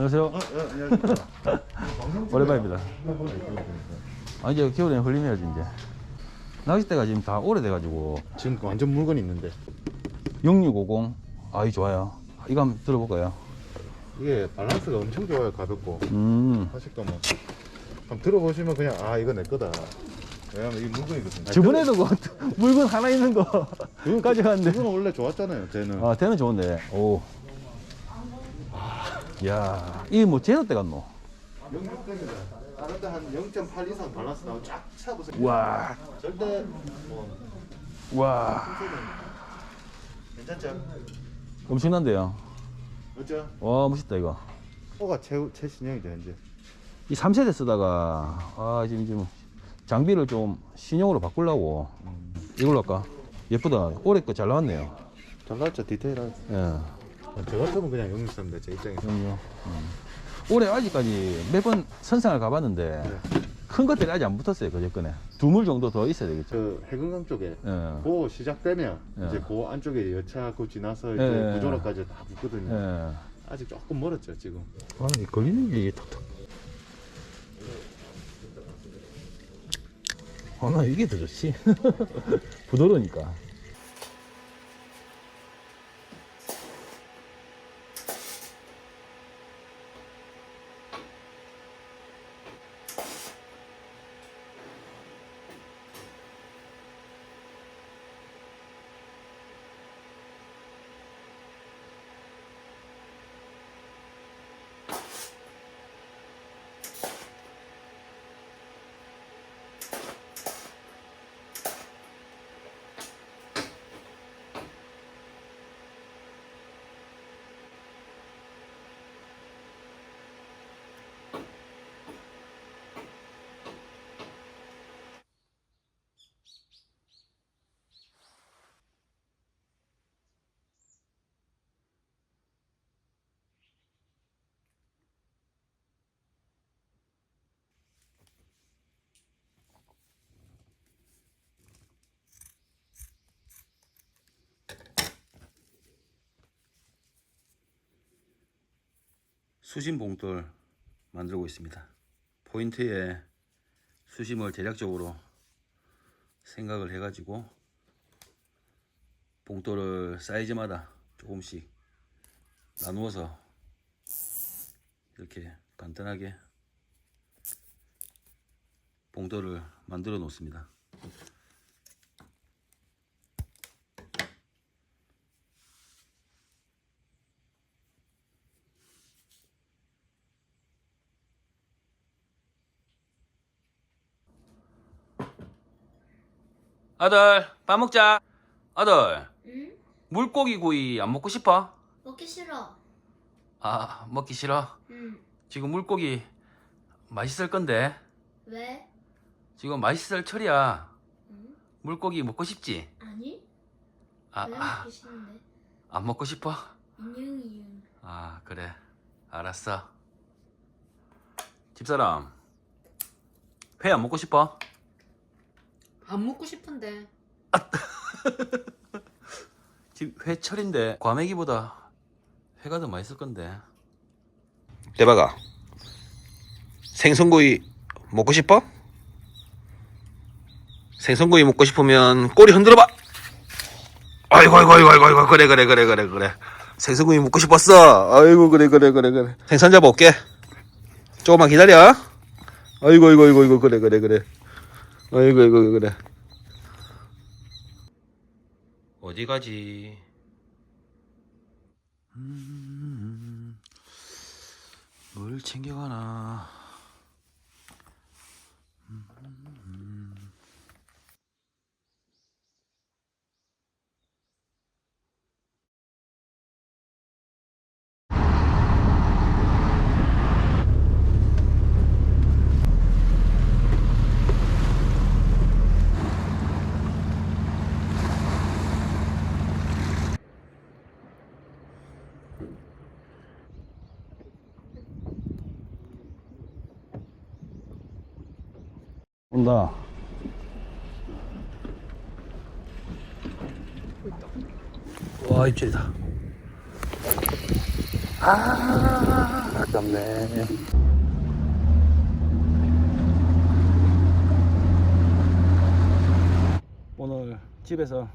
안녕하세요. 어, 어, 안녕하십니까. 오랜만입니다. 아, 이제 겨울에는 흘림해야지, 이제. 낚싯대가 지금 다 오래돼가지고. 지금 완전 물건이 있는데 0650. 아이, 좋아요. 이거 한번 들어볼까요? 이게 밸런스가 엄청 좋아요 가볍고 음. 하식도 뭐 한번 들어보시면 그냥 아 이거 내 거다 왜냐면 이 물건이거든요 저번에도 그 물건 하나 있는 거 가져갔는데. 그거는 원래 좋았잖아요 쟤는 아, 대는 좋은데. 오. 야, 이게 뭐 제로 때 갔노? 0.6입니다 다른 데 한0.8 이상 밸런스 나오면 쫙 차보세요 와, 절대 뭐 와. 괜찮죠? 엄청난데요. 그렇죠? 와, 멋있다, 이거. 호가 최, 최신형이죠 이제 이 3세대 쓰다가, 아, 지금, 지금, 장비를 좀 신형으로 바꾸려고. 이걸로 할까? 예쁘다. 올해 거 잘 나왔네요. 잘 나왔죠 디테일하게 예. 저 같으면 그냥 0.3인데 제 입장에서 그럼요. 음. 올해 아직까지 몇 번 선상을 가봤는데, 큰 것들이 아직 안 붙었어요, 그 여건에. 두물 정도 더 있어야 되겠죠. 저 해금강 쪽에 예. 그 시작되면 예. 이제 그 안쪽에 여차 그 지나서 이제 예. 구조로까지 다 붙거든요 예. 아직 조금 멀었죠 지금 아, 이 걸리는 게 이게 톡톡. 아, 나 이게 더 좋지. 부드러우니까. 수심 봉돌 만들고 있습니다. 포인트에 수심을 대략적으로 생각을 해가지고 봉돌을 사이즈마다 조금씩 나누어서 이렇게 간단하게 봉돌을 만들어 놓습니다. 아들 밥 먹자. 아들 응? 물고기 구이 안 먹고 싶어? 먹기 싫어. 아 먹기 싫어. 응. 지금 물고기 맛있을 건데 왜? 지금 맛있을 철이야. 응? 물고기 먹고 싶지? 아니? 아, 왜 아, 먹기 싫은데? 안 먹고 싶어? 인형 이응. 아 그래 알았어. 집사람 회 안 먹고 싶어? 안 먹고 싶은데 지금 회철인데 과메기보다 회가 더 맛있을 건데. 대박아. 생선구이 먹고 싶어? 생선구이 먹고 싶으면 꼬리 흔들어 봐. 아이고 아이고 아이고 아이고 아이고 그래 그래 그래 그래 그래. 생선구이 먹고 싶었어. 아이고 그래 그래 그래 그래. 생선 잡아올게. 조금만 기다려. 아이고 아이고 아이고 아이고 그래 그래 그래. 아이고 아이고 그래. 어디 가지? 음, 뭘 챙겨가나? 온다. 와 입질이다. 아 아깝네. 오늘 집에서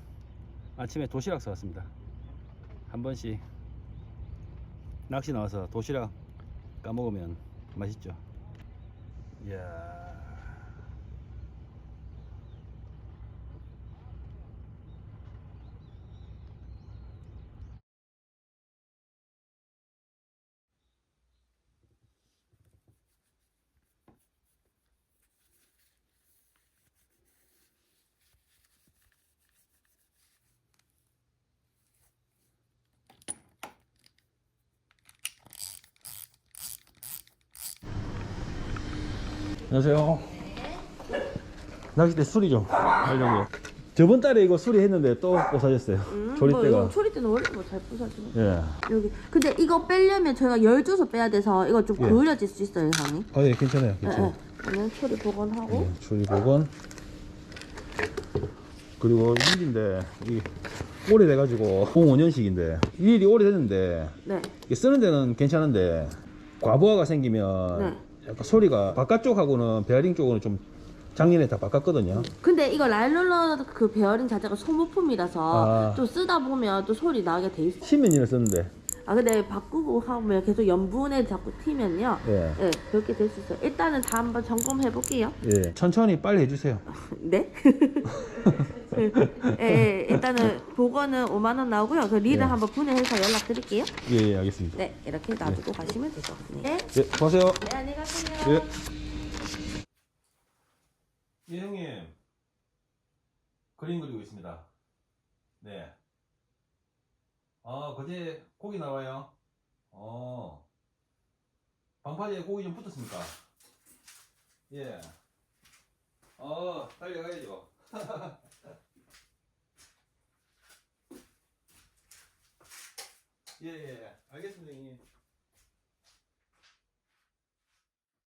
아침에 도시락 사왔습니다. 한 번씩 낚시 나와서 도시락 까먹으면 맛있죠. 이야. 안녕하세요. 낚싯대 수리 좀 하려고요. 저번 달에 이거 수리했는데 또 부서졌어요. 뭐 조립대가. 이거 소리대는 원래 뭐잘 부서지네. 예. 여기. 근데 이거 빼려면 저희가 열 줘서 빼야 돼서 이거 좀 예. 그을려질 수 있어요, 형이. 아, 예, 괜찮아요. 예, 괜찮아요. 예. 그러면 소리 복원하고. 예, 조리 복원. 그리고 일인데 이 오래돼가지고 05년식인데 일이 오래됐는데 네. 이게 쓰는 데는 괜찮은데 과부하가 생기면 네. 약간 소리가 바깥쪽하고는 베어링 쪽은 좀 작년에 다 바꿨거든요. 근데 이거 라일롤러 그 베어링 자체가 소모품이라서 아. 또 쓰다 보면 또 소리 나게 돼 있어. 십몇 년을 썼는데 아 근데 바꾸고 하면 계속 염분에 자꾸 튀면요. 예. 네, 그렇게 될 수 있어요. 일단은 다 한번 점검해 볼게요. 예. 천천히 빨리 해주세요. 네? 예, 예, 일단은 복원은 5만 원 나오고요. 그 리를 예. 한번 분해해서 연락 드릴게요. 예, 예, 알겠습니다. 네, 이렇게 놔두고 가시면 되죠. 네. 예, 수고하세요. 네, 안녕히 가세요. 예. 예, 형님. 그림 그리고 있습니다. 네. 아, 거제 고기 나와요. 어. 방파제에 고기 좀 붙었습니까? 예. 어, 달려가야죠. 예, 예. 알겠습니다, 형님.